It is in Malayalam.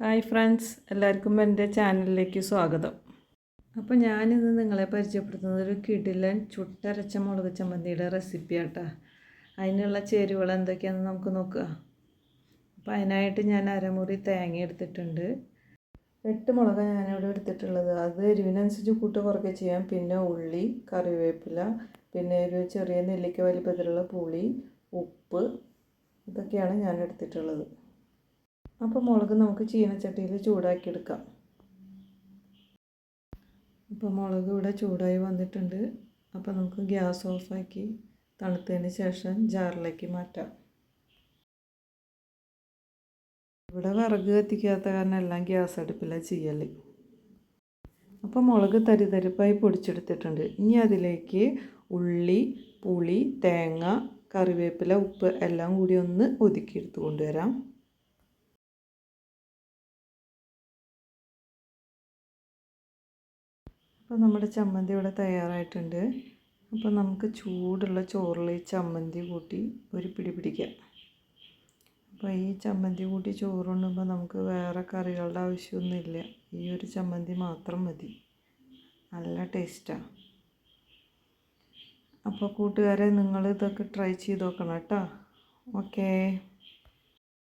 ഹായ് ഫ്രണ്ട്സ് എല്ലാവർക്കും എന്റെ ചാനലിലേക്ക് സ്വാഗതം. അപ്പോൾ ഞാനിന്ന് നിങ്ങളെ പരിചയപ്പെടുത്തുന്നത് ഒരു കിടിലൻ ചുട്ടരച്ച മുളക് ചമ്മന്തിയുടെ റെസിപ്പി ആട്ടാ അതിനുള്ള ചേരുവകൾ എന്തൊക്കെയാണെന്ന് നമുക്ക് നോക്കുക അപ്പോൾ അതിനായിട്ട് ഞാൻ അരമുറി തേങ്ങ എടുത്തിട്ടുണ്ട്. എട്ട് മുളക് ഞാനിവിടെ എടുത്തിട്ടുള്ളത്. അത് എരിവിനനുസരിച്ച് കൂട്ട് കുറയ്ക്കുക ചെയ്യാം. പിന്നെ ഉള്ളി കറിവേപ്പില പിന്നെ ഒരു ചെറിയ നെല്ലിക്ക വലിപ്പത്തിലുള്ള പുളി ഉപ്പ് ഇതൊക്കെയാണ് ഞാൻ എടുത്തിട്ടുള്ളത്. അപ്പോൾ മുളക് നമുക്ക് ചീനച്ചട്ടിയിൽ ചൂടാക്കിയെടുക്കാം. അപ്പോൾ മുളക് ഇവിടെ ചൂടായി വന്നിട്ടുണ്ട്. അപ്പോൾ നമുക്ക് ഗ്യാസ് ഓഫാക്കി തണുത്തതിന് ശേഷം ജാറിലേക്ക് മാറ്റാം. ഇവിടെ വിറക് കത്തിക്കാത്ത കാരണം എല്ലാം ഗ്യാസ് അടുപ്പിലാണ് ചെയ്യൽ അപ്പോൾ മുളക് തരിതരിപ്പായി പൊടിച്ചെടുത്തിട്ടുണ്ട്. ഇനി അതിലേക്ക് ഉള്ളി പുളി തേങ്ങ കറിവേപ്പില ഉപ്പ് എല്ലാം കൂടി ഒന്ന് ഒതുക്കിയെടുത്ത് കൊണ്ടുവരാം. അപ്പോൾ നമ്മുടെ ചമ്മന്തി ഇവിടെ തയ്യാറായിട്ടുണ്ട്. അപ്പോൾ നമുക്ക് ചൂടുള്ള ചോറിൽ ഈ ചമ്മന്തി കൂട്ടി ഒരു പിടി പിടിക്കാം. അപ്പോൾ ഈ ചമ്മന്തി കൂട്ടി ചോറുണ്ണുമ്പോൾ നമുക്ക് വേറെ കറികളുടെ ആവശ്യമൊന്നുമില്ല. ഈ ഒരു ചമ്മന്തി മാത്രം മതി. നല്ല ടേസ്റ്റാണ് അപ്പോൾ കൂട്ടുകാരെ നിങ്ങൾ ഇതൊക്കെ ട്രൈ ചെയ്ത് നോക്കണം കേട്ടോ. ഓക്കേ.